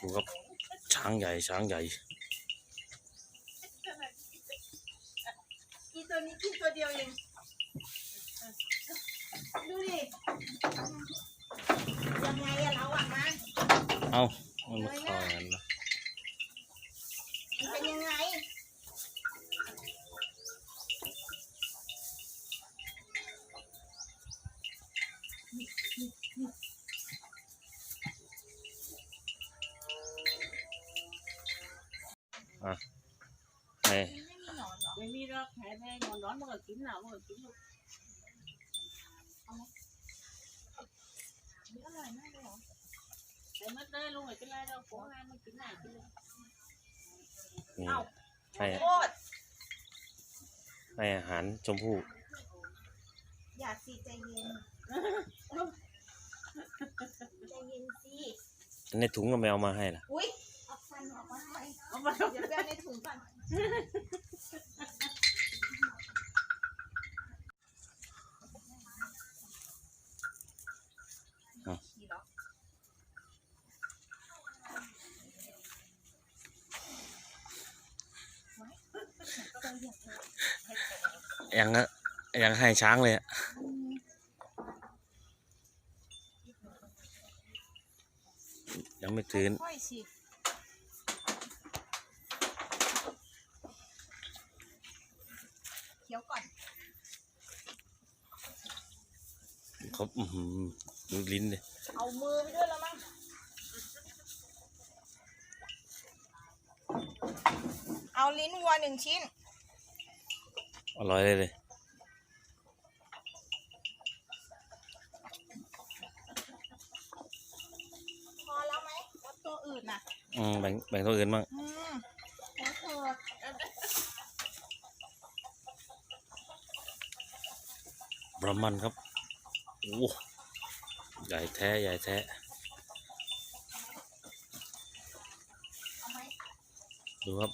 ดูครับ ช้างใหญ่ช้างใหญ่กินตัวนี้กินตัวเดียวเองดูดิยังไงอะเราอะมาเอามันมาเข้ากันนะมันเป็นยังไง อ้ไม่มีหนอนเหรอไม่มีหรอกแพ้แน่นอนร้อนมันก็กินหนาวมันก็กินหมดนี่อร่อยมากเลยเหรอแต่มันได้ลงไปเป็นไรเราของงานมันกินหนากินเลยนี่ให้โคตรให้อาหารชมพู่อย่าสิใจเย็นใจเย็นสิในถุงก็ไม่เอามาให้ล่ะอุ้ยเอาฟันออกมาให้เอามา ในถุงก่อนยังอะยังให้ช้างเลยอะยังไม่ตื่นค่อยสิเคี้ยวก่อน เขาอื้อหือดูลิ้นเลยเอามือไปด้วยแล้วมั้งเอาลิ้นวัวหนึ่งชิ้น อร่อยเลยเลยพอแล้วไหมแล้วตัวอื่นน่ะ อืมแบ่งแบ่งตัวอื่นบ้างอืมแล้วเธอบรามันครับ โอ้ใหญ่แท้ ใหญ่แท้ดูครับ